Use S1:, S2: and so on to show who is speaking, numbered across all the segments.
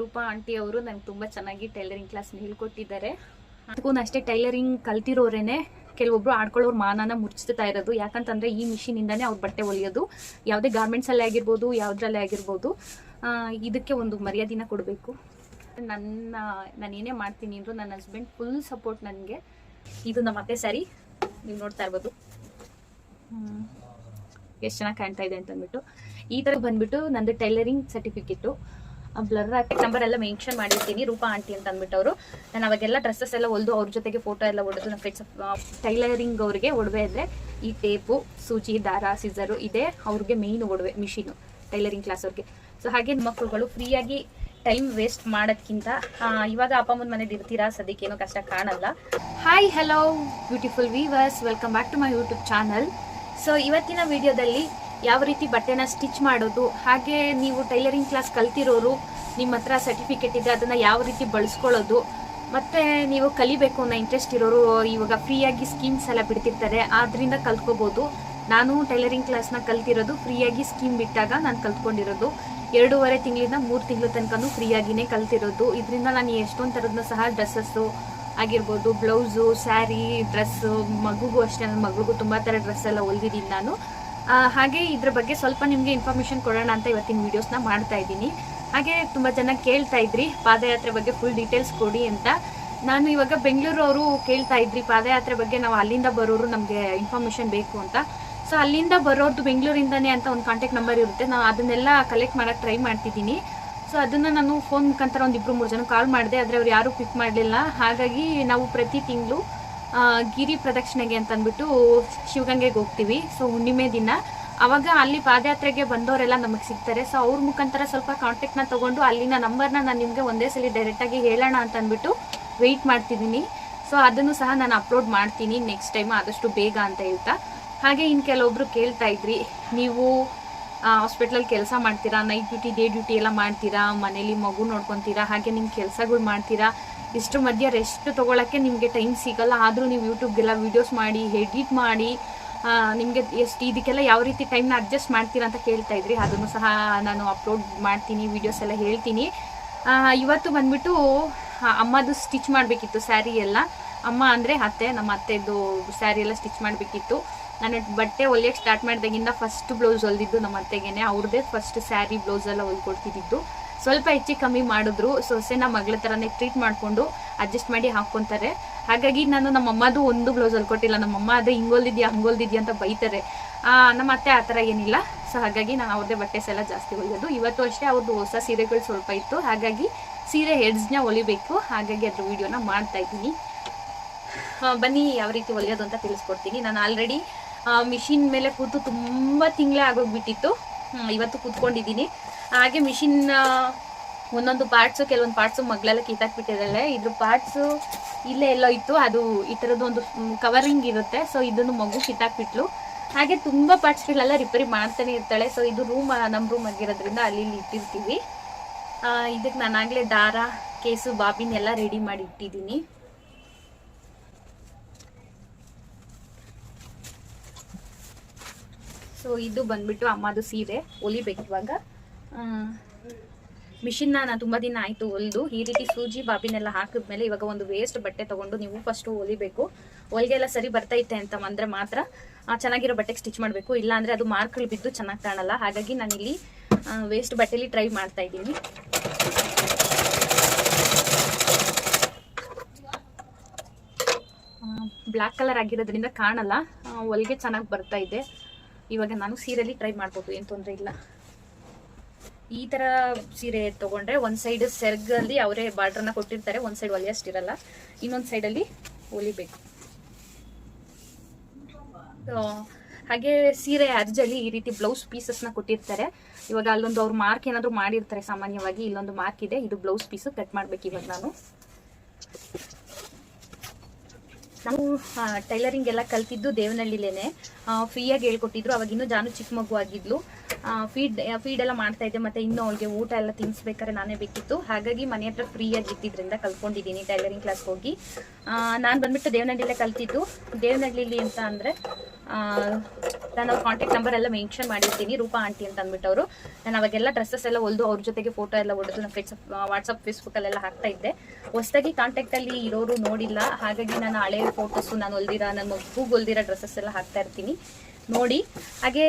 S1: Roopa aunty ಅವರು ನಂಗೆ ತುಂಬ ಚೆನ್ನಾಗಿ ಟೈಲರಿಂಗ್ ಕ್ಲಾಸ್ ಹೇಳ್ಕೊಟ್ಟಿದ್ದಾರೆ. ಅದಕ್ಕೂ ಅಷ್ಟೇ ಟೈಲರಿಂಗ್ ಕಲ್ತಿರೋರೇನೆ ಕೆಲವೊಬ್ರು ಆಡ್ಕೊಳ್ಳೋರು ಮಾನನ ಮುರ್ಚಿಸ್ತಾ ಇರೋದು. ಯಾಕಂತಂದ್ರೆ ಈ ಮಿಷಿನಿಂದಾನೇ ಅವ್ರ ಬಟ್ಟೆ ಹೊಲಿಯೋದು ಯಾವುದೇ ಗಾರ್ಮೆಂಟ್ಸಲ್ಲೇ ಆಗಿರ್ಬೋದು, ಯಾವುದ್ರಲ್ಲೇ ಆಗಿರ್ಬೋದು. ಇದಕ್ಕೆ ಒಂದು ಮರ್ಯಾದಿನ ಕೊಡಬೇಕು. ನನ್ನ ನಾನು ಏನೇ ಮಾಡ್ತೀನಿ ಅಂದ್ರು ನನ್ನ ಹಸ್ಬೆಂಡ್ ಫುಲ್ ಸಪೋರ್ಟ್ ನನಗೆ. ಇದು ನಮ್ಮ ಅತ್ತೆ ಸ್ಯಾರಿ ನೀವು ನೋಡ್ತಾ ಇರ್ಬೋದು. ಎಷ್ಟು ಚೆನ್ನಾಗಿ ಕಾಣ್ತಾ ಇದೆ ಅಂತ ಅಂದ್ಬಿಟ್ಟು ಈ ಥರ ಬಂದ್ಬಿಟ್ಟು ನಂದು ಟೈಲರಿಂಗ್ ಸರ್ಟಿಫಿಕೇಟು ಬ್ಲರ್ ಹಾಕಿ ನಂಬರ್ ಎಲ್ಲ ಮೆನ್ಷನ್ ಮಾಡಿರ್ತೀನಿ, ರೂಪಾ ಆಂಟಿ ಅಂತ ಅಂದ್ಬಿಟ್ಟು ಅವರು ನಾನು ಅವಾಗೆಲ್ಲ ಡ್ರೆಸ್ಸಸ್ ಎಲ್ಲ ಹೊಲ್ದು ಅವ್ರ ಜೊತೆಗೆ ಫೋಟೋ ಎಲ್ಲ ಹೊಡೆದು ನಮ್ಮ ಫ್ರೆಂಡ್ಸ್ ಟೈಲರಿಂಗ್ ಅವ್ರಿಗೆ ಒಡವೆ ಅಂದರೆ ಈ ಟೇಪು ಸೂಜಿ, ದಾರ ಸಿಸರು ಇದೆ ಅವ್ರಿಗೆ ಮೇಯ್ನ್ ಒಡವೆ ಮಿಷಿನು ಟೈಲರಿಂಗ್ ಕ್ಲಾಸ್ ಅವ್ರಿಗೆ. ಸೊ ಹಾಗೆ ಮಕ್ಕಳುಗಳು ಫ್ರೀಯಾಗಿ ಟೈಮ್ ವೇಸ್ಟ್ ಮಾಡೋದ್ಕಿಂತ ಇವಾಗ ಅಪ್ಪ ಅಮ್ಮನ ಮನೇಲಿ ಇರ್ತೀರಾ? ಸದ್ಯಕ್ಕೆ ಏನೋ ಕಷ್ಟ ಕಾಣಲ್ಲ. Hi hello beautiful viewers welcome back to my YouTube channel so ಇವತ್ತಿನ ವಿಡಿಯೋದಲ್ಲಿ ಯಾವ ರೀತಿ ಬಟ್ಟೆನ ಸ್ಟಿಚ್ ಮಾಡೋದು, ಹಾಗೆ ನೀವು ಟೈಲರಿಂಗ್ ಕ್ಲಾಸ್ ಕಲ್ತಿರೋರು ನಿಮ್ಮ ಹತ್ರ ಸರ್ಟಿಫಿಕೇಟ್ ಇದೆ, ಅದನ್ನು ಯಾವ ರೀತಿ ಬಳಸ್ಕೊಳ್ಳೋದು, ಮತ್ತು ನೀವು ಕಲಿಬೇಕು ಅನ್ನೋ ಇಂಟ್ರೆಸ್ಟ್ ಇರೋರು ಇವಾಗ ಫ್ರೀಯಾಗಿ ಸ್ಕೀಮ್ಸ್ ಎಲ್ಲ ಬಿಡ್ತಿರ್ತಾರೆ ಆದ್ದರಿಂದ ಕಲ್ತ್ಕೋಬೋದು. ನಾನು ಟೈಲರಿಂಗ್ ಕ್ಲಾಸ್ನ ಕಲ್ತಿರೋದು ಫ್ರೀಯಾಗಿ ಸ್ಕೀಮ್ ಬಿಟ್ಟಾಗ ನಾನು ಕಲ್ತ್ಕೊಂಡಿರೋದು. ಎರಡೂವರೆ ತಿಂಗಳಿಂದ ಮೂರು ತಿಂಗಳ ತನಕನೂ ಫ್ರೀಯಾಗಿನೇ ಕಲ್ತಿರೋದು. ಇದರಿಂದ ನಾನು ಎಷ್ಟೊಂದು ಥರದನ್ನ ಸಹ ಡ್ರೆಸ್ಸಸ್ಸು ಆಗಿರ್ಬೋದು ಬ್ಲೌಸು ಸ್ಯಾರಿ ಡ್ರೆಸ್ಸು ಮಗುಗೂ ಅಷ್ಟೇ ನನ್ನ ಮಗಳಿಗೂ ತುಂಬ ಥರ ಡ್ರೆಸ್ ಎಲ್ಲ ಹೊಲ್ದಿದ್ದೀನಿ ನಾನು. ಹಾಗೆ ಇದ್ರ ಬಗ್ಗೆ ಸ್ವಲ್ಪ ನಿಮಗೆ ಇನ್ಫಾರ್ಮೇಷನ್ ಕೊಡೋಣ ಅಂತ ಇವತ್ತಿನ ವೀಡಿಯೋಸ್ನ ಮಾಡ್ತಾ ಇದ್ದೀನಿ. ಹಾಗೆ ತುಂಬ ಜನ ಕೇಳ್ತಾ ಇದ್ರಿ, ಪಾದಯಾತ್ರೆ ಬಗ್ಗೆ ಫುಲ್ ಡೀಟೇಲ್ಸ್ ಕೊಡಿ ಅಂತ. ನಾನು ಇವಾಗ ಅವರು ಕೇಳ್ತಾ ಇದ್ರಿ, ಪಾದಯಾತ್ರೆ ಬಗ್ಗೆ ನಾವು ಅಲ್ಲಿಂದ ಬರೋರು ನಮಗೆ ಇನ್ಫಾರ್ಮೇಷನ್ ಬೇಕು ಅಂತ. ಸೊ ಅಲ್ಲಿಂದ ಬರೋರ್ದು ಬೆಂಗಳೂರಿಂದನೇ ಅಂತ ಒಂದು ಕಾಂಟ್ಯಾಕ್ಟ್ ನಂಬರ್ ಇರುತ್ತೆ. ನಾವು ಅದನ್ನೆಲ್ಲ ಕಲೆಕ್ಟ್ ಮಾಡೋಕ್ಕೆ ಟ್ರೈ ಮಾಡ್ತಿದ್ದೀನಿ. ಸೊ ಅದನ್ನು ನಾನು ಫೋನ್ ಮುಖಾಂತರ ಒಂದು ಇಬ್ಬರು ಮೂರು ಜನ ಕಾಲ್ ಮಾಡಿದೆ, ಆದರೆ ಅವ್ರು ಯಾರೂ ಪಿಕ್ ಮಾಡಲಿಲ್ಲ. ಹಾಗಾಗಿ ನಾವು ಪ್ರತಿ ತಿಂಗಳು ಗಿರಿ ಪ್ರದಕ್ಷಿಣೆಗೆ ಅಂತ ಅಂದ್ಬಿಟ್ಟು ಶಿವಗಂಗೆಗೆ ಹೋಗ್ತೀವಿ. ಸೊ ಹುಣ್ಣಿಮೆ ದಿನ. ಅವಾಗ ಅಲ್ಲಿ ಪಾದಯಾತ್ರೆಗೆ ಬಂದವರೆಲ್ಲ ನಮಗೆ ಸಿಗ್ತಾರೆ. ಸೊ ಅವ್ರ ಮುಖಾಂತರ ಸ್ವಲ್ಪ ಕಾಂಟ್ಯಾಕ್ಟ್ನ ತಗೊಂಡು ಅಲ್ಲಿನ ನಂಬರ್ನ ನಾನು ನಿಮಗೆ ಒಂದೇ ಸಲ ಡೈರೆಕ್ಟಾಗಿ ಹೇಳೋಣ ಅಂತ ಅಂದ್ಬಿಟ್ಟು ವೆಯ್ಟ್ ಮಾಡ್ತಿದ್ದೀನಿ. ಸೊ ಅದನ್ನು ಸಹ ನಾನು ಅಪ್ಲೋಡ್ ಮಾಡ್ತೀನಿ. ನೆಕ್ಸ್ಟ್ ಟೈಮ್ ಆದಷ್ಟು ಬೇಗ ಅಂತ ಹೇಳ್ತಾ. ಹಾಗೆ ಇನ್ನು ಕೆಲವೊಬ್ರು ಕೇಳ್ತಾ ಇದ್ರಿ, ನೀವು ಹಾಸ್ಪಿಟ್ಲಲ್ಲಿ ಕೆಲಸ ಮಾಡ್ತೀರಾ? ನೈಟ್ ಡ್ಯೂಟಿ ಡೇ ಡ್ಯೂಟಿ ಎಲ್ಲ ಮಾಡ್ತೀರಾ? ಮನೇಲಿ ಮಗು ನೋಡ್ಕೊತೀರಾ? ಹಾಗೆ ನಿಮ್ಮ ಕೆಲಸಗಳು ಮಾಡ್ತೀರಾ? ಇಷ್ಟ್ರ ಮಧ್ಯ ರೆಸ್ಟ್ ತೊಗೊಳಕ್ಕೆ ನಿಮಗೆ ಟೈಮ್ ಸಿಗಲ್ಲ. ಆದರೂ ನೀವು ಯೂಟ್ಯೂಬ್ಗೆಲ್ಲ ವೀಡಿಯೋಸ್ ಮಾಡಿ ಎಡಿಟ್ ಮಾಡಿ ನಿಮಗೆ ಎಷ್ಟು ಇದಕ್ಕೆಲ್ಲ ಯಾವ ರೀತಿ ಟೈಮ್ನ ಅಡ್ಜಸ್ಟ್ ಮಾಡ್ತೀರಾ ಅಂತ ಕೇಳ್ತಾ ಇದ್ರಿ. ಅದನ್ನು ಸಹ ನಾನು ಅಪ್ಲೋಡ್ ಮಾಡ್ತೀನಿ ವೀಡಿಯೋಸ್ ಎಲ್ಲ ಹೇಳ್ತೀನಿ. ಇವತ್ತು ಬಂದ್ಬಿಟ್ಟು ಅಮ್ಮದು ಸ್ಟಿಚ್ ಮಾಡಬೇಕಿತ್ತು ಸ್ಯಾರಿ ಎಲ್ಲ. ಅಮ್ಮ ಅಂದರೆ ಅತ್ತೆ, ನಮ್ಮ ಅತ್ತೆದು ಸ್ಯಾರಿ ಎಲ್ಲ ಸ್ಟಿಚ್ ಮಾಡಬೇಕಿತ್ತು. ನಾನು ಬಟ್ಟೆ ಹೊಲಿಯೋಕ್ಕೆ ಸ್ಟಾರ್ಟ್ ಮಾಡಿದಾಗಿಂದ ಫಸ್ಟ್ ಬ್ಲೌಸ್ ಹೊಲ್ದಿದ್ದು ನಮ್ಮ ಅತ್ತೆಗೇನೆ. ಅವ್ರದ್ದೇ ಫಸ್ಟ್ ಸ್ಯಾರಿ ಬ್ಲೌಸೆಲ್ಲ ಹೊಲ್ಕೊಡ್ತಿದ್ದು ಸ್ವಲ್ಪ ಹೆಚ್ಚು ಕಮ್ಮಿ ಮಾಡಿದ್ರು. ಸೊಸೆನ ಮಗಳ ಥರನೇ ಟ್ರೀಟ್ ಮಾಡಿಕೊಂಡು ಅಡ್ಜಸ್ಟ್ ಮಾಡಿ ಹಾಕ್ಕೊಂತಾರೆ. ಹಾಗಾಗಿ ನಾನು ನಮ್ಮ ಅಮ್ಮದು ಒಂದು ಬ್ಲೌಸ್ ಹೊಲ್ಕೊಟ್ಟಿಲ್ಲ ನಮ್ಮಮ್ಮ ಅದು ಹಿಂಗೊಲ್ದಿದ್ಯಾ, ಹಂಗೊಲ್ದಿದ್ಯಾ ಅಂತ ಬೈತಾರೆ. ನಮ್ಮ ಅತ್ತೆ ಆ ಥರ ಏನಿಲ್ಲ. ಸೊ ಹಾಗಾಗಿ ನಾನು ಅವ್ರದ್ದೇ ಬಟ್ಟೆಸ್ ಎಲ್ಲ ಜಾಸ್ತಿ ಹೊಲಿಯೋದು. ಇವತ್ತು ಅಷ್ಟೇ ಅವ್ರದ್ದು ಹೊಸ ಸೀರೆಗಳು ಸ್ವಲ್ಪ ಇತ್ತು. ಹಾಗಾಗಿ ಸೀರೆ ಹೆಡ್ಸ್ನ ಹೊಲಿಬೇಕು. ಹಾಗಾಗಿ ಅದ್ರ ವಿಡಿಯೋನ ಮಾಡ್ತಾ ಇದ್ದೀನಿ. ಬನ್ನಿ ಯಾವ ರೀತಿ ಹೊಲಿಯೋದು ಅಂತ ತಿಳಿಸ್ಕೊಡ್ತೀನಿ. ನಾನು ಆಲ್ರೆಡಿ ಮಿಷಿನ್ ಮೇಲೆ ಕೂತು ತುಂಬ ತಿಂಗಳೇ ಆಗೋಗ್ಬಿಟ್ಟಿತ್ತು. ಇವತ್ತು ಕೂತ್ಕೊಂಡಿದ್ದೀನಿ. ಹಾಗೆ ಮಿಷಿನ್ ಒಂದೊಂದು ಪಾರ್ಟ್ಸು ಕೆಲವೊಂದು ಪಾರ್ಟ್ಸು ಮಗಳೆಲ್ಲ ಕಿತ್ತಾಕ್ಬಿಟ್ಟಿದ್ದಾಳೆ. ಇದ್ರ ಪಾರ್ಟ್ಸು ಇಲ್ಲೇ ಎಲ್ಲೋ ಇತ್ತು. ಅದು ಈ ಥರದ್ದು ಒಂದು ಕವರಿಂಗ್ ಇರುತ್ತೆ. ಸೊ ಇದನ್ನು ಮಗು ಕಿತ್ತಾಕ್ಬಿಟ್ಲು. ಹಾಗೆ ತುಂಬ ಪಾರ್ಟ್ಸ್ಗಳೆಲ್ಲ ರಿಪೇರಿ ಮಾಡ್ತಾನೆ ಇರ್ತಾಳೆ. ಸೊ ಇದು ರೂಮ್ ನಮ್ಮ ರೂಮ್ ಆಗಿರೋದ್ರಿಂದ ಅಲ್ಲಿ ಇಲ್ಲಿ ಇಟ್ಟಿರ್ತೀವಿ ಇದಕ್ಕೆ ನಾನಾಗಲೇ ದಾರ, ಕೇಸು, ಬಾಬಿನ್ ಎಲ್ಲ ರೆಡಿ ಮಾಡಿ ಇಟ್ಟಿದ್ದೀನಿ. ಸೊ ಇದು ಬಂದ್ಬಿಟ್ಟು ಅಮ್ಮದು ಸೀರೆ. ಹೊಲಿಬೇಕು ಇವಾಗ. ಮಿಷಿನ್ನ ನಾನು ತುಂಬ ದಿನ ಆಯಿತು ಹೊಲಿದು ಈ ರೀತಿ ಸೂಜಿ ಬಾಬಿನೆಲ್ಲ ಹಾಕಿದ್ಮೇಲೆ ಇವಾಗ ಒಂದು ವೇಸ್ಟ್ ಬಟ್ಟೆ ತಗೊಂಡು ನೀವು ಫಸ್ಟು ಹೊಲಿಬೇಕು. ಹೊಲಿಗೆ ಎಲ್ಲ ಸರಿ ಬರ್ತೈತೆ ಅಂತ ಅಂದ್ರೆ ಮಾತ್ರ ಚೆನ್ನಾಗಿರೋ ಬಟ್ಟೆಗೆ ಸ್ಟಿಚ್ ಮಾಡಬೇಕು. ಇಲ್ಲ ಅಂದರೆ ಅದು ಮಾರ್ಕ್ಗಳು ಬಿದ್ದು ಚೆನ್ನಾಗಿ ಕಾಣಲ್ಲ. ಹಾಗಾಗಿ ನಾನಿಲ್ಲಿ ವೇಸ್ಟ್ ಬಟ್ಟೆಲಿ ಟ್ರೈ ಮಾಡ್ತಾ ಇದ್ದೀನಿ. ಬ್ಲ್ಯಾಕ್ ಕಲರ್ ಆಗಿರೋದ್ರಿಂದ ಕಾಣಲ್ಲ. ಹೊಲಿಗೆ ಚೆನ್ನಾಗಿ ಬರ್ತಾ ಇದೆ. ಇವಾಗ ನಾನು ಸೀರೆಲಿ ಟ್ರೈ ಮಾಡ್ಬೋದು, ಏನು ತೊಂದರೆ ಇಲ್ಲ. ಈ ತರ ಸೀರೆ ತಗೊಂಡ್ರೆ ಒಂದ್ ಸೈಡ್ ಸೆರ್ಗ್ ಅಲ್ಲಿ ಅವರೇ ಬಾರ್ಡ್ರನ್ನ ಕೊಟ್ಟಿರ್ತಾರೆ, ಒಂದ್ ಸೈಡ್ ಹೊಲಿಯಷ್ಟಿರಲ್ಲ ಇನ್ನೊಂದ್ ಸೈಡಲ್ಲಿ ಹೊಲಿಬೇಕು. ಹಾಗೆ ಸೀರೆ ಅರ್ಜಲ್ಲಿ ಈ ರೀತಿ ಬ್ಲೌಸ್ ಪೀಸಸ್ನ ಕೊಟ್ಟಿರ್ತಾರೆ. ಇವಾಗ ಅಲ್ಲೊಂದು ಅವ್ರು ಮಾರ್ಕ್ ಏನಾದ್ರು ಮಾಡಿರ್ತಾರೆ ಸಾಮಾನ್ಯವಾಗಿ, ಇಲ್ಲೊಂದು ಮಾರ್ಕ್ ಇದೆ, ಇದು ಬ್ಲೌಸ್ ಪೀಸ್ ಕಟ್ ಮಾಡ್ಬೇಕು ಇವಾಗ ನಾನು. ನಾವು ಟೈಲರಿಂಗ್ ಎಲ್ಲ ಕಲ್ತಿದ್ದು ದೇವನಹಳ್ಳಿಲೇನೆ. ಫ್ರೀಯಾಗಿ ಹೇಳ್ಕೊಟ್ಟಿದ್ರು, ಅವಾಗ ಇನ್ನೂ ಜಾನು ಚಿಕ್ಕ ಮಗು ಆಗಿದ್ಲು. ಫೀಡ್ ಫೀಡ್ ಎಲ್ಲ ಮಾಡ್ತಾ ಇದ್ದೆ, ಮತ್ತೆ ಇನ್ನು ಅವಳಿಗೆ ಊಟ ಎಲ್ಲ ತಿನ್ಸ್ಬೇಕಾದ್ರೆ ನಾನೇ ಬೇಕಿತ್ತು. ಹಾಗಾಗಿ ಮನೆ ಹತ್ರ ಫ್ರೀಯಾಗಿ ಇದ್ದಿದ್ರಿಂದ ಕಲ್ತ್ಕೊಂಡಿದ್ದೀನಿ ಟೈಲರಿಂಗ್ ಕ್ಲಾಸ್ ಹೋಗಿ. ನಾನು ಬಂದ್ಬಿಟ್ಟು ದೇವನಹಳ್ಳಿಲೇ ಕಲ್ತಿದ್ದು. ದೇವನಹಳ್ಳಿಲಿ ಅಂತ ಅಂದರೆ ನಾನು ಅವ್ರ ಕಾಂಟ್ಯಾಕ್ಟ್ ನಂಬರ್ ಎಲ್ಲ ಮೆನ್ಷನ್ ಮಾಡಿರ್ತೀನಿ, ರೂಪಾ ಆಂಟಿ ಅಂತ ಅಂದ್ಬಿಟ್ಟು ಅವರು. ನಾನು ಅವಾಗೆಲ್ಲ ಡ್ರೆಸ್ಸಸ್ ಎಲ್ಲ ಹೊಲ್ದು ಅವ್ರ ಜೊತೆಗೆ ಫೋಟೋ ಎಲ್ಲ ಹೊಡೆದು ನಾನು ಫೇಸ್ ವಾಟ್ಸಪ್ ಫೇಸ್ಬುಕ್ಕಲ್ಲೆಲ್ಲ ಹಾಕ್ತಾ ಇದ್ದೆ. ಹೊಸದಾಗಿ ಕಾಂಟ್ಯಾಕ್ಟಲ್ಲಿ ಇರೋರು ನೋಡಿಲ್ಲ. ಹಾಗಾಗಿ ನಾನು ಹಳೆಯ ಫೋಟೋಸು ನಾನು ಹೊಲ್ದಿರೋ, ನನ್ನ ಮಗುಗೆ ಹೊಲ್ದಿರೋ ಡ್ರೆಸ್ಸಸ್ ಎಲ್ಲ ಹಾಕ್ತಾ ಇರ್ತೀನಿ. ನೋಡಿ. ಹಾಗೆ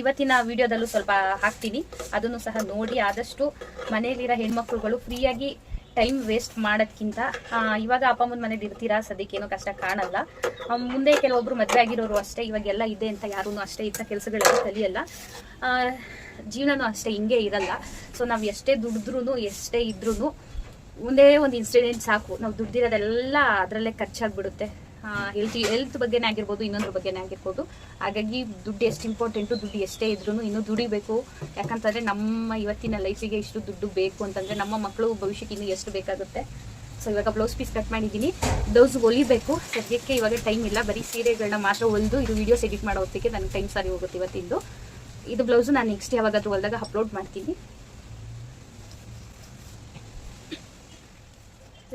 S1: ಇವತ್ತಿನ ವಿಡಿಯೋದಲ್ಲೂ ಸ್ವಲ್ಪ ಹಾಕ್ತೀನಿ. ಅದನ್ನು ಸಹ ನೋಡಿ, ಆದಷ್ಟು ಮನೆಯಲ್ಲಿರೋ ಹೆಣ್ಮಕ್ಳುಗಳು ಫ್ರೀಯಾಗಿ ಟೈಮ್ ವೇಸ್ಟ್ ಮಾಡೋದ್ಕಿಂತ ಇವಾಗ ಅಪ್ಪ ಅಮ್ಮನ ಮನೇಲಿ ಇರ್ತೀರಾ? ಸದ್ಯಕ್ಕೆ ಏನೋ ಕಷ್ಟ ಕಾಣಲ್ಲ. ಮುಂದೆ ಕೆಲವೊಬ್ರು ಮದುವೆ ಆಗಿರೋರು ಅಷ್ಟೇ, ಇವಾಗೆಲ್ಲ ಇದೆ ಅಂತ ಯಾರೂ ಅಷ್ಟೇ ಇಂಥ ಕೆಲಸಗಳೆಲ್ಲ ಕಲಿಯಲ್ಲ. ಜೀವನನೂ ಅಷ್ಟೇ ಹಿಂಗೆ ಇರಲ್ಲ. ಸೊ ನಾವು ಎಷ್ಟೇ ದುಡಿದ್ರೂ ಎಷ್ಟೇ ಇದ್ರೂ ಒಂದೇ ಒಂದು ಇನ್ಸಿಡೆಂಟ್ ಸಾಕು. ನಾವು ದುಡ್ದಿರೋದೆಲ್ಲ ಅದರಲ್ಲೇ ಖರ್ಚಾಗ್ಬಿಡುತ್ತೆ. ಹೆಲ್ತ್ ಹೆಲ್ತ್ ಬಗ್ಗೆನೇ ಆಗಿರ್ಬೋದು, ಇನ್ನೊಂದ್ರ ಬಗ್ಗೆನೇ ಆಗಿರ್ಬೋದು. ಹಾಗಾಗಿ ದುಡ್ಡು ಎಷ್ಟು ಇಂಪಾರ್ಟೆಂಟು ದುಡ್ಡು ಎಷ್ಟೇ ಇದ್ರೂ ಇನ್ನೂ ದುಡಿಬೇಕು. ಯಾಕಂತಂದರೆ ನಮ್ಮ ಇವತ್ತಿನ ಲೈಫಿಗೆ ಇಷ್ಟು ದುಡ್ಡು ಬೇಕು ಅಂತಂದರೆ ನಮ್ಮ ಮಕ್ಕಳು ಭವಿಷ್ಯಕ್ಕೆ ಇನ್ನೂ ಎಷ್ಟು ಬೇಕಾಗುತ್ತೆ. ಸೊ ಇವಾಗ ಬ್ಲೌಸ್ ಪೀಸ್ ಕಟ್ ಮಾಡಿದ್ದೀನಿ. ಬ್ಲೌಸ್ ಹೊಲಿಬೇಕು. ಸದ್ಯಕ್ಕೆ ಇವಾಗ ಟೈಮ್ ಇಲ್ಲ. ಬರೀ ಸೀರೆಗಳನ್ನ ಮಾತ್ರ ಹೊಲಿದು ಇದು ವಿಡಿಯೋಸ್ ಎಡಿಟ್ ಮಾಡೋ ಹೊತ್ತಿಗೆ ನನಗೆ ಟೈಮ್ ಸಾರಿ ಹೋಗುತ್ತೆ ಇವತ್ತಿಂದು. ಇದು ಬ್ಲೌಸು ನಾನು ನೆಕ್ಸ್ಟ್ ಯಾವಾಗಾದ್ರೂ ಹೊಲ್ದಾಗ ಅಪ್ಲೋಡ್ ಮಾಡ್ತೀನಿ.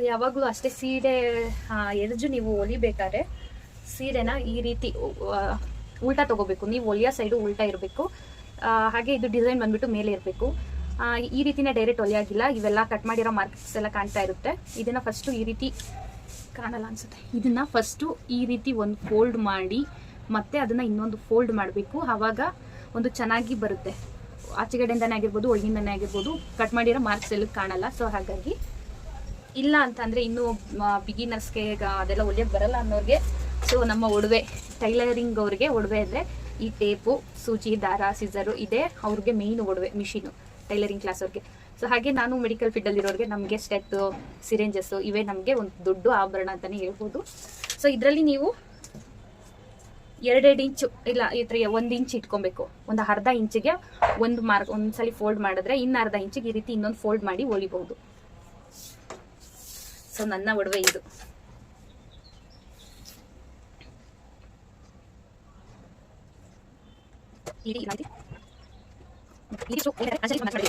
S1: ಯಾವಾಗಲೂ ಅಷ್ಟೇ ಸೀರೆ ಎರಜು ನೀವು ಹೊಲಿಬೇಕಾದ್ರೆ ಸೀರೆನ ಈ ರೀತಿ ಉಲ್ಟಾ ತಗೋಬೇಕು. ನೀವು ಹೊಲಿಯೋ ಸೈಡು ಉಲ್ಟಾ ಇರಬೇಕು. ಹಾಗೆ ಇದು ಡಿಸೈನ್ ಬಂದ್ಬಿಟ್ಟು ಮೇಲೆ ಇರಬೇಕು. ಈ ರೀತಿನೇ ಡೈರೆಕ್ಟ್ ಹೊಲಿಯಾಗಿಲ್ಲ ಇವೆಲ್ಲ ಕಟ್ ಮಾಡಿರೋ ಮಾರ್ಕ್ಸ್ ಎಲ್ಲ ಕಾಣ್ತಾ ಇರುತ್ತೆ. ಇದನ್ನು ಫಸ್ಟು ಈ ರೀತಿ ಕಾಣಲ್ಲ ಅನ್ಸುತ್ತೆ. ಇದನ್ನು ಫಸ್ಟು ಈ ರೀತಿ ಒಂದು ಫೋಲ್ಡ್ ಮಾಡಿ, ಮತ್ತೆ ಅದನ್ನು ಇನ್ನೊಂದು ಫೋಲ್ಡ್ ಮಾಡಬೇಕು. ಆವಾಗ ಒಂದು ಚೆನ್ನಾಗಿ ಬರುತ್ತೆ. ಆಚೆಗಡೆಯಿಂದನೇ ಆಗಿರ್ಬೋದು, ಒಳಗಿಂದನೇ ಆಗಿರ್ಬೋದು, ಕಟ್ ಮಾಡಿರೋ ಮಾರ್ಕ್ಸ್ ಎಲ್ಲ ಕಾಣಲ್ಲ. ಸೊ ಹಾಗಾಗಿ ಇಲ್ಲ ಅಂತಂದ್ರೆ ಇನ್ನು ಬಿಗಿನರ್ಸ್ಗೆ ಅದೆಲ್ಲ ಹೊಲಿಯಕ್ಕೆ ಬರಲ್ಲ ಅನ್ನೋರಿಗೆ. ಸೊ ನಮ್ಮ ಒಡವೆ ಟೈಲರಿಂಗ್ ಅವ್ರಿಗೆ ಒಡವೆ ಅಂದರೆ ಈ ಟೇಪು ಸೂಜಿ, ದಾರ ಸಿಸರು ಇದೆ ಅವ್ರಿಗೆ ಮೇಯ್ನ್ ಒಡವೆ ಮಿಷಿನು ಟೈಲರಿಂಗ್ ಕ್ಲಾಸ್ ಅವ್ರಿಗೆ. ಸೊ ಹಾಗೆ ನಾನು ಮೆಡಿಕಲ್ ಫೀಲ್ಡಲ್ಲಿರೋರಿಗೆ ನಮಗೆ ಸ್ಟೆಪ್ ಸಿರೆಂಜಸ್ಸು ಇವೇ ನಮಗೆ ಒಂದು ದೊಡ್ಡ ಆಭರಣ ಅಂತಲೇ ಹೇಳ್ಬೋದು. ಸೊ ಇದರಲ್ಲಿ ನೀವು ಎರಡೆರಡು ಇಂಚು, ಇಲ್ಲ, ಈ ಒಂದು ಇಂಚ್ ಇಟ್ಕೊಬೇಕು. ಒಂದು ಅರ್ಧ ಇಂಚಿಗೆ ಒಂದು ಮಾರ್ಕ್ ಒಂದ್ಸಲಿ ಫೋಲ್ಡ್ ಮಾಡಿದ್ರೆ ಇನ್ನು ಅರ್ಧ ಇಂಚಿಗೆ ಈ ರೀತಿ ಇನ್ನೊಂದು ಫೋಲ್ಡ್ ಮಾಡಿ ಹೊಲಿಬಹುದು ಸೊ ನನ್ನ ಒಡವೆ ಇದು ಇಡಿ ಇಲಾಂತಿ. ಇಡಿ ಚು- ಇಡಿ ಅಸಲಿ ಮಾತಾಡಿ.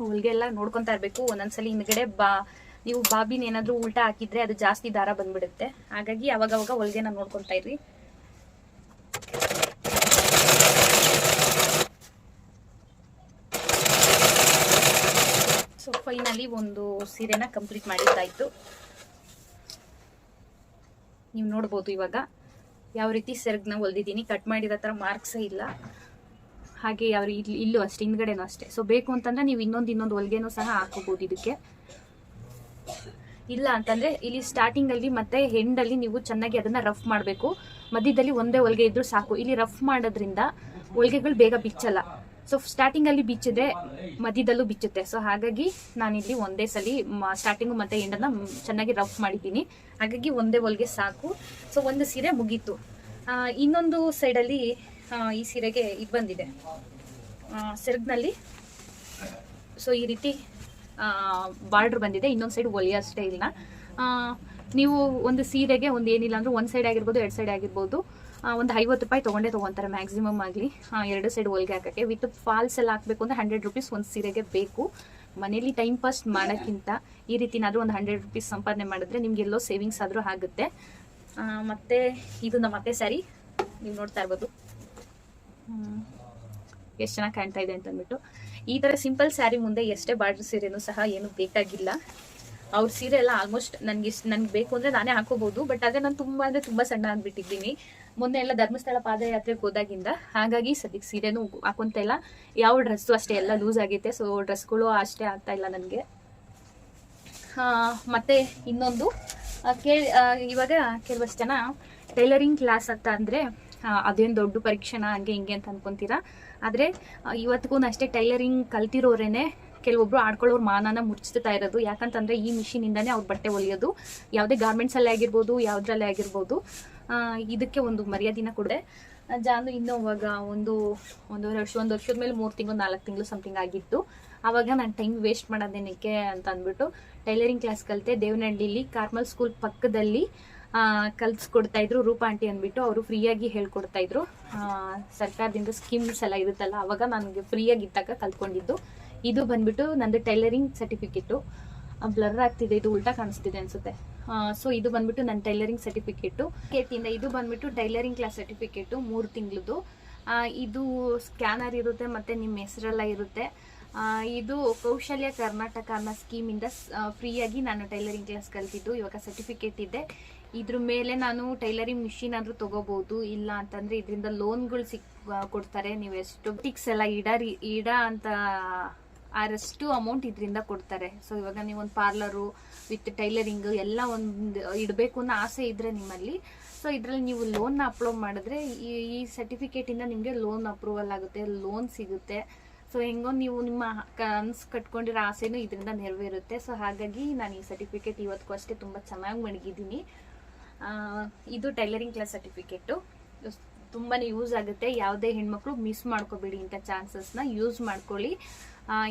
S1: ಹೊಲ್ಗೆ ಎಲ್ಲ ನೋಡ್ಕೊಂತ ಇರ್ಬೇಕು ಒಂದೊಂದ್ಸಲಿ ಹಿಂದ್ಗಡೆ ಬಾ, ನೀವು ಬಾಬಿನ ಏನಾದ್ರೂ ಉಲ್ಟಾ ಹಾಕಿದ್ರೆ ಅದು ಜಾಸ್ತಿ ದಾರ ಬಂದ್ಬಿಡುತ್ತೆ ಹಾಗಾಗಿ ಅವಾಗ ಅವಾಗ ಹೊಲ್ಗೆನ ನೋಡ್ಕೊಂತಾ ಇರ್ರಿ ಫೈನಲಿ ಒಂದು ಸೀರೆನ ಕಂಪ್ಲೀಟ್ ಮಾಡಿದ್ದಾಯ್ತು ನೀವು ನೋಡ್ಬೋದು ಇವಾಗ ಯಾವ ರೀತಿ ಸೆರಗ್ನ ಹೊಲ್ದಿದ್ದೀನಿ. ಕಟ್ ಮಾಡಿರೋ ಥರ ಮಾರ್ಕ್ಸೇ ಇಲ್ಲ. ಹಾಗೆ ಯಾವ ಇಲ್ಲಿ ಇಲ್ಲೂ ಅಷ್ಟೇ, ಹಿಂದ್ಗಡೆನೂ ಅಷ್ಟೇ. ಸೊ ಬೇಕು ಅಂತಂದ್ರೆ ನೀವು ಇನ್ನೊಂದು ಇನ್ನೊಂದು ಹೊಲ್ಗೆನೂ ಸಹ ಹಾಕೋಬಹುದು ಇದಕ್ಕೆ. ಇಲ್ಲ ಅಂತಂದ್ರೆ ಇಲ್ಲಿ ಸ್ಟಾರ್ಟಿಂಗ್ ಅಲ್ಲಿ ಮತ್ತೆ ಹೆಂಡ್ ಅಲ್ಲಿ ನೀವು ಚೆನ್ನಾಗಿ ಅದನ್ನ ರಫ್ ಮಾಡಬೇಕು. ಮಧ್ಯದಲ್ಲಿ ಒಂದೇ ಹೊಲಿಗೆ ಇದ್ದರೂ ಸಾಕು. ಇಲ್ಲಿ ರಫ್ ಮಾಡೋದ್ರಿಂದ ಹೊಲಿಗೆಗಳು ಬೇಗ ಬಿಚ್ಚಲ್ಲ. ಸೊ ಸ್ಟಾರ್ಟಿಂಗ್ ಅಲ್ಲಿ ಬಿಚ್ಚಿದ್ರೆ ಮಧ್ಯದಲ್ಲೂ ಬಿಚ್ಚುತ್ತೆ. ಸೊ ಹಾಗಾಗಿ ನಾನಿಲ್ಲಿ ಒಂದೇ ಸಲ ಸ್ಟಾರ್ಟಿಂಗು ಮತ್ತೆ ಎಂಡನ್ನ ಚೆನ್ನಾಗಿ ರಫ್ ಮಾಡಿದ್ದೀನಿ. ಹಾಗಾಗಿ ಒಂದೇ ಹೊಲಿಗೆ ಸಾಕು. ಸೊ ಒಂದು ಸೀರೆ ಮುಗೀತು. ಇನ್ನೊಂದು ಸೈಡಲ್ಲಿ ಈ ಸೀರೆಗೆ ಇದು ಬಂದಿದೆ. ಸೆರಗ್ನಲ್ಲಿ. ಸೊ ಈ ರೀತಿ ಬಾರ್ಡ್ರ್ ಬಂದಿದೆ. ಇನ್ನೊಂದು ಸೈಡ್ ಹೊಲಿಯೋ ಸ್ಟೈಲ್ನ ನೀವು ಒಂದು ಸೀರೆಗೆ ಒಂದು ಏನಿಲ್ಲ ಅಂದ್ರೆ, ಒಂದು ಸೈಡ್ ಆಗಿರ್ಬೋದು, ಎರಡು ಸೈಡ್ ಆಗಿರ್ಬೋದು. ಒಂದು ಐವತ್ತು ರೂಪಾಯಿ ತೊಗೊಂಡೇ, ತೊಗೊತಾರೆ ಮ್ಯಾಕ್ಸಿಮಮ್ ಆಗಲಿ. ಎರಡು ಸೈಡ್ ಹೊಲಿಗೆ ಹಾಕೋಕ್ಕೆ. ವಿತ್ ಫಾಲ್ಸ್ ಎಲ್ಲ ಹಾಕಬೇಕು ಅಂದರೆ ಹಂಡ್ರೆಡ್ ರುಪೀಸ್ ಒಂದು ಸೀರೆಗೆ ಬೇಕು. ಮನೇಲಿ ಟೈಮ್ ಪಾಸ್ ಮಾಡೋಕ್ಕಿಂತ ಈ ರೀತಿನಾದರೂ ಒಂದು ಹಂಡ್ರೆಡ್ ರುಪೀಸ್ ಸಂಪಾದನೆ ಮಾಡಿದ್ರೆ ನಿಮ್ಗೆ ಎಲ್ಲೋ ಸೇವಿಂಗ್ಸ್ ಆದರೂ ಆಗುತ್ತೆ. ಮತ್ತು ಇದು ನಮ್ಮ ಮತ್ತೆ ಸ್ಯಾರಿ ನೀವು ನೋಡ್ತಾ ಇರ್ಬೋದು. ಎಷ್ಟು ಚೆನ್ನಾಗಿ ಕಾಣ್ತಾ ಇದೆ ಅಂತಂದ್ಬಿಟ್ಟು. ಈ ಥರ ಸಿಂಪಲ್ ಸ್ಯಾರಿ ಮುಂದೆ ಎಷ್ಟೇ ಬಾರ್ಡ್ರ್ ಸೀರೆನೂ ಸಹ ಏನು ಬೇಕಾಗಿಲ್ಲ. ಅವ್ರ ಸೀರೆ ಎಲ್ಲ ಆಲ್ಮೋಸ್ಟ್ ನನಗೆ ನನಗೆ ಬೇಕು ಅಂದರೆ ನಾನೇ ಹಾಕೋಬೋದು ಬಟ್ ಆದರೆ ನಾನು ತುಂಬ ಅಂದರೆ ತುಂಬ ಸಣ್ಣ ಆಗಿಬಿಟ್ಟಿದ್ದೀನಿ. ಮೊನ್ನೆ ಎಲ್ಲ ಧರ್ಮಸ್ಥಳ ಪಾದಯಾತ್ರೆಗೆ ಹೋದಾಗಿಂದ ಹಾಗಾಗಿ ಸದ್ಯಕ್ಕೆ ಸೀರೆನೂ ಹಾಕೊಂತ ಇಲ್ಲ ಯಾವ ಡ್ರೆಸ್ಸು ಅಷ್ಟೇ ಎಲ್ಲ ಲೂಸ್ ಆಗೈತೆ ಸೊ ಡ್ರೆಸ್ಗಳು ಅಷ್ಟೇ ಆಗ್ತಾ ಇಲ್ಲ ನನಗೆ. ಮತ್ತೆ ಇನ್ನೊಂದು ಕೇ ಇವಾಗ ಕೆಲವಷ್ಟು ಜನ ಟೈಲರಿಂಗ್ ಕ್ಲಾಸ್ ಅಂತ ಅಂದರೆ ಅದೇನು ದೊಡ್ಡ ಪರೀಕ್ಷೆನ, ಹಂಗೆ ಹಿಂಗೆ ಅಂತ ಅನ್ಕೊಂತೀರಾ. ಆದರೆ ಇವತ್ತಿಗೂ ಅಷ್ಟೇ ಟೈಲರಿಂಗ್ ಕಲ್ತಿರೋರೇನೆ ಕೆಲವೊಬ್ರು ಆಡ್ಕೊಳ್ಳೋರು ಮಾನನ ಮುಚ್ಚಿಸ್ತಾ ಇರೋದು. ಯಾಕಂತಂದ್ರೆ ಈ ಮಿಷಿನಿಂದನೇ ಅವ್ರ ಬಟ್ಟೆ ಹೊಲಿಯೋದು. ಯಾವುದೇ ಗಾರ್ಮೆಂಟ್ಸಲ್ಲೇ ಆಗಿರ್ಬೋದು, ಯಾವುದ್ರಲ್ಲೇ ಆಗಿರ್ಬೋದು. ಇದಕ್ಕೆ ಒಂದು ಮರ್ಯಾದಿನ ಕೊಡೆ ಜಾನು ಇನ್ನೂ ಅವಾಗ ಒಂದು ಒಂದೂವರೆ ವರ್ಷ, ಒಂದು ವರ್ಷದ ಮೇಲೆ ಮೂರು ತಿಂಗಳು, ನಾಲ್ಕು ತಿಂಗಳು ಸಮಥಿಂಗ್ ಆಗಿತ್ತು. ಆವಾಗ ನಾನು ಟೈಮ್ ವೇಸ್ಟ್ ಮಾಡೋದೇನಕ್ಕೆ ಅಂತ ಅಂದ್ಬಿಟ್ಟು ಟೈಲರಿಂಗ್ ಕ್ಲಾಸ್ ಕಲಿತೆ ದೇವನಹಳ್ಳಿಲಿ ಕಾರ್ಮಲ್ ಸ್ಕೂಲ್ ಪಕ್ಕದಲ್ಲಿ ಕಲ್ಸ್ಕೊಡ್ತಾ ಇದ್ರು ರೂಪಾ ಆಂಟಿ ಅಂದ್ಬಿಟ್ಟು ಅವರು ಫ್ರೀಯಾಗಿ ಹೇಳ್ಕೊಡ್ತಾ ಇದ್ರು. ಸರ್ಕಾರದಿಂದ ಸ್ಕೀಮ್ಸ್ ಎಲ್ಲ ಇರುತ್ತಲ್ಲ, ಅವಾಗ ನನಗೆ ಫ್ರೀಯಾಗಿ ಇದ್ದಾಗ ಕಲ್ತ್ಕೊಂಡಿದ್ದು. ಇದು ಬಂದ್ಬಿಟ್ಟು ನಂದು ಟೈಲರಿಂಗ್ ಸರ್ಟಿಫಿಕೇಟು ಬ್ಲರ್ ಆಗ್ತಿದೆ, ಇದು ಉಲ್ಟಾ ಕಾಣಿಸ್ತಿದೆ ಅನ್ಸುತ್ತೆ. ಸೊ ಇದು ಬಂದ್ಬಿಟ್ಟು ನನ್ನ ಟೈಲರಿಂಗ್ ಸರ್ಟಿಫಿಕೇಟು ಕೇಟಿಂದ ಇದು ಬಂದ್ಬಿಟ್ಟು ಟೈಲರಿಂಗ್ ಕ್ಲಾಸ್ ಸರ್ಟಿಫಿಕೇಟು ಮೂರು ತಿಂಗಳದು ಇದು ಸ್ಕ್ಯಾನರ್ ಇರುತ್ತೆ ಮತ್ತು ನಿಮ್ಮ ಹೆಸರೆಲ್ಲ ಇರುತ್ತೆ. ಇದು ಕೌಶಲ್ಯ ಕರ್ನಾಟಕ ಅನ್ನೋ ಸ್ಕೀಮಿಂದ ಫ್ರೀಯಾಗಿ ನಾನು ಟೈಲರಿಂಗ್ ಕ್ಲಾಸ್ ಕಲ್ತಿದ್ದು. ಇವಾಗ ಸರ್ಟಿಫಿಕೇಟ್ ಇದೆ. ಇದ್ರ ಮೇಲೆ ನಾನು ಟೈಲರಿಂಗ್ ಮಿಷಿನ್ ಆದರೂ ತಗೋಬಹುದು ಇಲ್ಲ ಅಂತಂದರೆ ಇದರಿಂದ ಲೋನ್ಗಳು ಸಿಕ್ ಕೊಡ್ತಾರೆ. ನೀವು ಎಷ್ಟು ಟಿಕ್ಸ್ ಎಲ್ಲ ಇಡ ಇಡ ಅಂತ ಅಷ್ಟು ಅಮೌಂಟ್ ಇದರಿಂದ ಕೊಡ್ತಾರೆ. ಸೊ ಇವಾಗ ನೀವು ಒಂದು ಪಾರ್ಲರು ವಿತ್ ಟೈಲರಿಂಗ್ ಎಲ್ಲ ಒಂದು ಇಡಬೇಕು ಅನ್ನೋ ಆಸೆ ಇದ್ರೆ ನಿಮ್ಮಲ್ಲಿ. ಸೊ ಇದರಲ್ಲಿ ನೀವು ಲೋನ್ನ ಅಪ್ಲೋಡ್ ಮಾಡಿದ್ರೆ ಈ ಈ ಸರ್ಟಿಫಿಕೇಟಿಂದ ನಿಮಗೆ ಲೋನ್ ಅಪ್ರೂವಲ್ ಆಗುತ್ತೆ ಲೋನ್ ಸಿಗುತ್ತೆ. ಸೊ ಹೆಂಗೋ ನೀವು ನಿಮ್ಮ ಕನ್ಸು ಕಟ್ಕೊಂಡಿರೋ ಆಸೆನೂ ಇದರಿಂದ ನೆರವೇರುತ್ತೆ. ಸೊ ಹಾಗಾಗಿ ನಾನು ಈ ಸರ್ಟಿಫಿಕೇಟ್ ಇವತ್ತಿಗೂ ಅಷ್ಟೇ ತುಂಬ ಚೆನ್ನಾಗಿ ಮಡಗಿದ್ದೀನಿ. ಇದು ಟೈಲರಿಂಗ್ ಕ್ಲಾಸ್ ಸರ್ಟಿಫಿಕೇಟು ತುಂಬಾ ಯೂಸ್ ಆಗುತ್ತೆ. ಯಾವುದೇ ಹೆಣ್ಮಕ್ಳು ಮಿಸ್ ಮಾಡ್ಕೋಬೇಡಿ ಇಂಥ ಚಾನ್ಸಸ್ನ ಯೂಸ್ ಮಾಡ್ಕೊಳ್ಳಿ.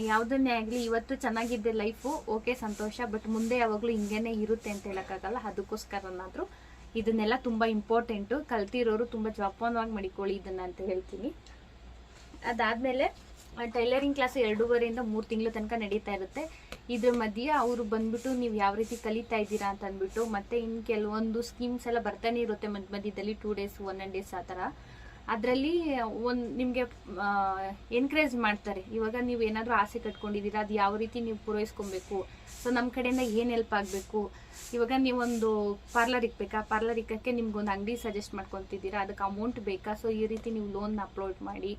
S1: ಯಾವುದನ್ನೇ ಆಗಲಿ ಇವತ್ತು ಚೆನ್ನಾಗಿದೆ ಲೈಫು, ಓಕೆ ಸಂತೋಷ, ಬಟ್ ಮುಂದೆ ಯಾವಾಗಲೂ ಹಿಂಗೇನೆ ಇರುತ್ತೆ ಅಂತ ಹೇಳೋಕ್ಕಾಗಲ್ಲ. ಅದಕ್ಕೋಸ್ಕರನಾದರೂ ಇದನ್ನೆಲ್ಲ ತುಂಬ ಇಂಪಾರ್ಟೆಂಟು ಕಲ್ತಿರೋರು ತುಂಬ ಜಪಾನವಾಗಿ ಮಡಿಕೊಳ್ಳಿ ಇದನ್ನು ಅಂತ ಹೇಳ್ತೀನಿ. ಅದಾದಮೇಲೆ ಟೈಲರಿಂಗ್ ಕ್ಲಾಸ್ ಎರಡೂವರೆಯಿಂದ ಮೂರು ತಿಂಗಳ ತನಕ ನಡೀತಾ ಇರುತ್ತೆ. ಇದ್ರ ಮಧ್ಯೆ ಅವರು ಬಂದ್ಬಿಟ್ಟು ನೀವು ಯಾವ ರೀತಿ ಕಲಿತಾ ಇದ್ದೀರಾ ಅಂತ ಅಂದ್ಬಿಟ್ಟು ಮತ್ತೆ ಇನ್ನು ಕೆಲವೊಂದು ಸ್ಕೀಮ್ಸ್ ಎಲ್ಲ ಬರ್ತಾನೆ ಇರುತ್ತೆ ಮಧ್ಯ ಮಧ್ಯದಲ್ಲಿ two days one and days ಆ ಥರ. ಅದರಲ್ಲಿ ಒಂದು ನಿಮಗೆ ಎನ್ಕರೇಜ್ ಮಾಡ್ತಾರೆ. ಇವಾಗ ನೀವು ಏನಾದರೂ ಆಸೆ ಕಟ್ಕೊಂಡಿದ್ದೀರಾ, ಅದು ಯಾವ ರೀತಿ ನೀವು ಪೂರೈಸ್ಕೊಬೇಕು? ಸೊ ನಮ್ಮ ಕಡೆಯಿಂದ ಏನು ಹೆಲ್ಪ್ ಆಗಬೇಕು? ಇವಾಗ ನೀವೊಂದು ಪಾರ್ಲರ್ ಇಕ್ಬೇಕಾ? ಪಾರ್ಲರ್ ಇಕ್ಕಕ್ಕೆ ನಿಮ್ಗೊಂದು ಅಂಗಡಿ ಸಜೆಸ್ಟ್ ಮಾಡ್ಕೊತಿದ್ದೀರಾ? ಅದಕ್ಕೆ ಅಮೌಂಟ್ ಬೇಕಾ? ಸೊ ಈ ರೀತಿ ನೀವು ಲೋನ್ ಅಪ್ಲೋಡ್ ಮಾಡಿ,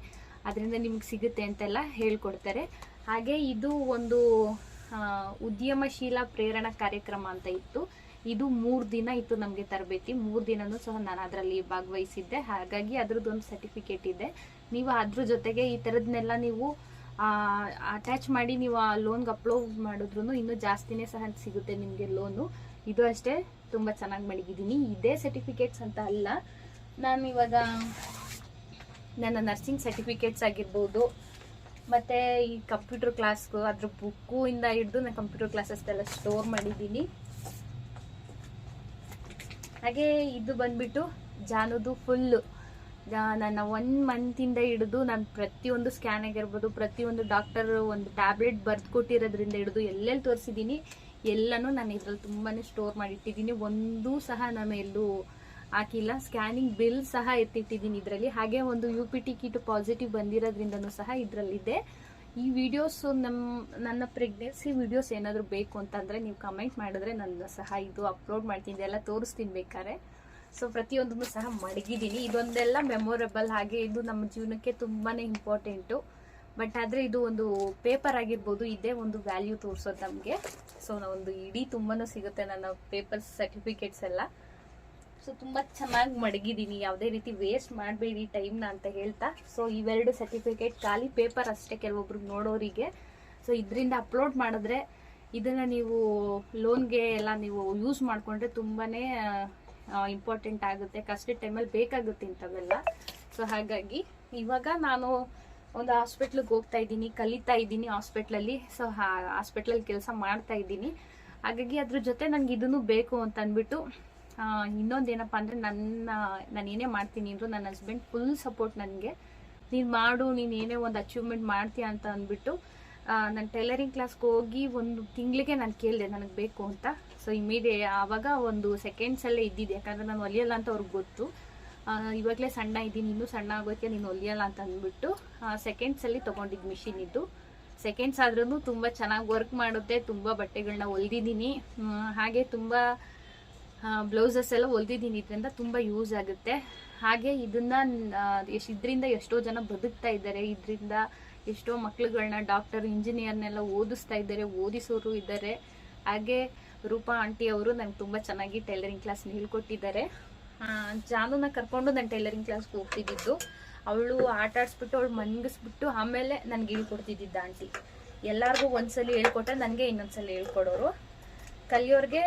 S1: ಅದರಿಂದ ನಿಮ್ಗೆ ಸಿಗುತ್ತೆ ಅಂತೆಲ್ಲ ಹೇಳ್ಕೊಡ್ತಾರೆ. ಹಾಗೆ ಇದು ಒಂದು ಉದ್ಯಮಶೀಲ ಪ್ರೇರಣಾ ಕಾರ್ಯಕ್ರಮ ಅಂತ ಇತ್ತು. ಇದು ಮೂರು ದಿನ ಇತ್ತು ನಮಗೆ ತರಬೇತಿ. ಮೂರು ದಿನನೂ ಸಹ ನಾನು ಅದರಲ್ಲಿ ಭಾಗವಹಿಸಿದ್ದೆ. ಹಾಗಾಗಿ ಅದ್ರದ್ದೊಂದು ಸರ್ಟಿಫಿಕೇಟ್ ಇದೆ. ನೀವು ಅದ್ರ ಜೊತೆಗೆ ಈ ಥರದನ್ನೆಲ್ಲ ನೀವು ಅಟ್ಯಾಚ್ ಮಾಡಿ ನೀವು ಆ ಲೋನ್ಗೆ ಅಪ್ಲೋಡ್ ಮಾಡಿದ್ರು ಇನ್ನೂ ಜಾಸ್ತಿನೇ ಸಹ ಸಿಗುತ್ತೆ ನಿಮಗೆ ಲೋನು ಇದು ಅಷ್ಟೇ, ತುಂಬ ಚೆನ್ನಾಗಿ ಮಡಗಿದ್ದೀನಿ. ಇದೇ ಸರ್ಟಿಫಿಕೇಟ್ಸ್ ಅಂತ ಅಲ್ಲ, ನಾನು ಇವಾಗ ನನ್ನ ನರ್ಸಿಂಗ್ ಸರ್ಟಿಫಿಕೇಟ್ಸ್ ಆಗಿರ್ಬೋದು, ಮತ್ತು ಈ ಕಂಪ್ಯೂಟರ್ ಕ್ಲಾಸ್ಗೂ ಅದ್ರ ಬುಕ್ಕು ಇಂದ ಹಿಡಿದು ನಾನು ಕಂಪ್ಯೂಟರ್ ಕ್ಲಾಸಸ್ದೆಲ್ಲ ಸ್ಟೋರ್ ಮಾಡಿದ್ದೀನಿ. ಹಾಗೆ ಇದು ಬಂದ್ಬಿಟ್ಟು ಜಾನುದು ಫುಲ್ಲು ನನ್ನ ಒನ್ ಮಂತಿಂದ ಹಿಡಿದು ನಾನು ಪ್ರತಿಯೊಂದು ಸ್ಕ್ಯಾನ್ ಆಗಿರ್ಬೋದು, ಪ್ರತಿಯೊಂದು ಡಾಕ್ಟರ್ ಒಂದು ಟ್ಯಾಬ್ಲೆಟ್ ಬರ್ದು ಕೊಟ್ಟಿರೋದ್ರಿಂದ ಹಿಡಿದು ಎಲ್ಲೆಲ್ಲಿ ತೋರಿಸಿದ್ದೀನಿ ಎಲ್ಲನೂ ನಾನು ಇದ್ರಲ್ಲಿ ತುಂಬಾ ಸ್ಟೋರ್ ಮಾಡಿಟ್ಟಿದ್ದೀನಿ ಒಂದೂ ಸಹ ನಾನು ಎಲ್ಲೂ ಹಾಕಿಲ್ಲ. ಸ್ಕ್ಯಾನಿಂಗ್ ಬಿಲ್ ಸಹ ಎತ್ತಿಟ್ಟಿದ್ದೀನಿ ಇದರಲ್ಲಿ. ಹಾಗೆ ಒಂದು U P T kit positive ಬಂದಿರೋದ್ರಿಂದನೂ ಸಹ ಇದರಲ್ಲಿದೆ. ಈ ವಿಡಿಯೋಸ್ ನಮ್ಮ ನನ್ನ ಪ್ರೆಗ್ನೆನ್ಸಿ ವಿಡಿಯೋಸ್ ಏನಾದರೂ ಬೇಕು ಅಂತಂದರೆ ನೀವು ಕಮೆಂಟ್ ಮಾಡಿದ್ರೆ ನನ್ನ ಸಹ ಇದು ಅಪ್ಲೋಡ್ ಮಾಡ್ತೀನಿ ಎಲ್ಲ ತೋರಿಸ್ತೀನಿ ಬೇಕಾದ್ರೆ. ಸೊ ಪ್ರತಿಯೊಂದನ್ನು ಸಹ ಮಡಗಿದ್ದೀನಿ. ಇದೊಂದೆಲ್ಲ ಮೆಮೊರೇಬಲ್ ಹಾಗೆ, ಇದು ನಮ್ಮ ಜೀವನಕ್ಕೆ ತುಂಬಾ ಇಂಪಾರ್ಟೆಂಟು ಬಟ್ ಆದರೆ ಇದು ಒಂದು ಪೇಪರ್ ಆಗಿರ್ಬೋದು, ಇದೇ ಒಂದು ವ್ಯಾಲ್ಯೂ ತೋರಿಸೋದು ನಮಗೆ. ಸೊ ಒಂದು ಇಡೀ ತುಂಬಾ ಸಿಗುತ್ತೆ ನನ್ನ ಪೇಪರ್ಸ್ ಸರ್ಟಿಫಿಕೇಟ್ಸ್ ಎಲ್ಲ. ಸೊ ತುಂಬ ಚೆನ್ನಾಗಿ ಮಡಗಿದ್ದೀನಿ ಯಾವುದೇ ರೀತಿ ವೇಸ್ಟ್ ಮಾಡಬೇಡಿ ಟೈಮ್ನ ಅಂತ ಹೇಳ್ತಾ. ಸೊ ಇವೆರಡು ಸರ್ಟಿಫಿಕೇಟ್ ಖಾಲಿ ಪೇಪರ್ ಅಷ್ಟೇ ಕೆಲವೊಬ್ರು ನೋಡೋರಿಗೆ. ಸೊ ಇದರಿಂದ ಅಪ್ಲೋಡ್ ಮಾಡಿದ್ರೆ ಇದನ್ನು ನೀವು ಲೋನ್ಗೆ ಎಲ್ಲ ನೀವು ಯೂಸ್ ಮಾಡಿಕೊಂಡ್ರೆ ತುಂಬಾ ಇಂಪಾರ್ಟೆಂಟ್ ಆಗುತ್ತೆ. ಕಷ್ಟ ಟೈಮಲ್ಲಿ ಬೇಕಾಗುತ್ತೆ ಇಂಥವೆಲ್ಲ. ಸೊ ಹಾಗಾಗಿ ಇವಾಗ ನಾನು ಒಂದು ಹಾಸ್ಪಿಟ್ಲಿಗೆ ಹೋಗ್ತಾ ಇದ್ದೀನಿ, ಕಲಿತಾ ಇದ್ದೀನಿ ಹಾಸ್ಪಿಟ್ಲಲ್ಲಿ ಸೊ ಹಾಸ್ಪಿಟ್ಲಲ್ಲಿ ಕೆಲಸ ಮಾಡ್ತಾ ಇದ್ದೀನಿ. ಹಾಗಾಗಿ ಅದ್ರ ಜೊತೆ ನನಗೆ ಇದನ್ನು ಬೇಕು ಅಂತ ಅಂದ್ಬಿಟ್ಟು ಇನ್ನೊಂದೇನಪ್ಪ ಅಂದರೆ ನನ್ನ, ನಾನು ಏನೇ ಮಾಡ್ತೀನಿ ಅಂದರು ನನ್ನ ಹಸ್ಬೆಂಡ್ ಫುಲ್ ಸಪೋರ್ಟ್ ನನಗೆ. ನೀನು ಮಾಡು, ನೀನು ಏನೇ ಒಂದು ಅಚೀವ್ಮೆಂಟ್ ಮಾಡ್ತೀಯ ಅಂತ ಅಂದ್ಬಿಟ್ಟು ನಾನು ಟೈಲರಿಂಗ್ ಕ್ಲಾಸ್ಗೆ ಹೋಗಿ ಒಂದು ತಿಂಗಳಿಗೆ ನಾನು ಕೇಳಿದೆ ನನಗೆ ಬೇಕು ಅಂತ. ಸೊ ಇಮಿಡಿಯೇ ಆವಾಗ ಒಂದು ಸೆಕೆಂಡ್ಸಲ್ಲೇ ಇದ್ದಿದ್ದು. ಯಾಕಂದರೆ ನಾನು ಒಲಿಯಲ್ಲ ಅಂತ ಅವ್ರಿಗೆ ಗೊತ್ತು. ಇವಾಗಲೇ ಸಣ್ಣ ಇದ್ದೀನಿ, ಇನ್ನೂ ಸಣ್ಣ ಆಗೋಕ್ಕೆ ನೀನು ಒಲಿಯಲ್ಲ ಅಂತ ಅಂದ್ಬಿಟ್ಟು ಸೆಕೆಂಡ್ಸಲ್ಲಿ ತೊಗೊಂಡಿದ್ದು ಮಿಷಿನ್ ಇದ್ದು ಸೆಕೆಂಡ್ಸ್ ಆದ್ರೂ ತುಂಬ ಚೆನ್ನಾಗಿ ವರ್ಕ್ ಮಾಡುತ್ತೆ, ತುಂಬ ಬಟ್ಟೆಗಳನ್ನ ಹೊಲ್ದಿದ್ದೀನಿ ಹಾಗೆ ತುಂಬ ಬ್ಲೌಸಸ್ ಎಲ್ಲ ಹೊಲ್ದಿದ್ದೀನಿ. ಇದರಿಂದ ತುಂಬ ಯೂಸ್ ಆಗುತ್ತೆ. ಹಾಗೆ ಇದನ್ನ ಎಷ್ಟು ಇದರಿಂದ ಎಷ್ಟೋ ಜನ ಬದುಕ್ತಾ ಇದ್ದಾರೆ. ಇದರಿಂದ ಎಷ್ಟೋ ಮಕ್ಳುಗಳನ್ನ ಡಾಕ್ಟರ್ ಇಂಜಿನಿಯರ್ನೆಲ್ಲ ಓದಿಸ್ತಾ ಇದ್ದಾರೆ, ಓದಿಸೋರು ಇದ್ದಾರೆ. ಹಾಗೆ ರೂಪಾ ಆಂಟಿ ಅವರು ನಂಗೆ ತುಂಬ ಚೆನ್ನಾಗಿ ಟೈಲರಿಂಗ್ ಕ್ಲಾಸ್ ಹೇಳ್ಕೊಟ್ಟಿದ್ದಾರೆ. ಜಾನುನ ಕರ್ಕೊಂಡು ನಾನು ಟೈಲರಿಂಗ್ ಕ್ಲಾಸ್ಗೆ ಹೋಗ್ತಿದ್ದಿದ್ದು. ಅವಳು ಆಟ ಆಡಿಸ್ಬಿಟ್ಟು, ಅವಳು ಮನ್ಗಿಸ್ಬಿಟ್ಟು ಆಮೇಲೆ ನನಗೆ ಹೇಳ್ಕೊಡ್ತಿದ್ದಿದ್ದ ಆಂಟಿ ಎಲ್ಲರಿಗೂ ಒಂದ್ಸಲಿ ಹೇಳ್ಕೊಟ್ರೆ ನನಗೆ ಇನ್ನೊಂದ್ಸಲಿ ಹೇಳ್ಕೊಡೋರು. ಕಲಿಯೋರ್ಗೆ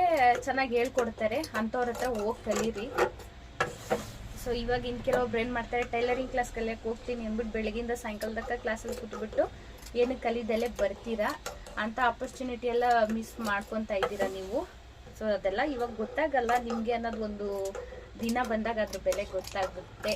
S1: ಚೆನ್ನಾಗಿ ಹೇಳ್ಕೊಡ್ತಾರೆ, ಅಂಥವ್ರ ಹತ್ರ ಹೋಗಿ ಕಲೀರಿ. ಸೊ ಇವಾಗ ಇನ್ ಕೆಲವೊಬ್ರು ಏನು ಮಾಡ್ತಾರೆ, ಟೈಲರಿಂಗ್ ಕ್ಲಾಸ್ ಕಲಿಯಕ್ಕೆ ಹೋಗ್ತೀನಿ ಅಂದ್ಬಿಟ್ಟು ಬೆಳಗಿಂದ ಸಾಯಂಕಾಲ ತಕ್ಕ ಕ್ಲಾಸಲ್ಲಿ ಕೂತ್ಬಿಟ್ಟು ಏನು ಕಲಿದಲ್ಲೇ ಬರ್ತೀರಾ? ಅಂತ ಆಪರ್ಚುನಿಟಿ ಎಲ್ಲ ಮಿಸ್ ಮಾಡ್ಕೊತಾ ಇದ್ದೀರಾ ನೀವು? ಸೊ ಅದೆಲ್ಲ ಇವಾಗ ಗೊತ್ತಾಗಲ್ಲ, ನಿಮಗೆ ಅನ್ನೋದು ಒಂದು ದಿನ ಬಂದಾಗ ಅದ್ರ ಬೆಲೆ ಗೊತ್ತಾಗುತ್ತೆ.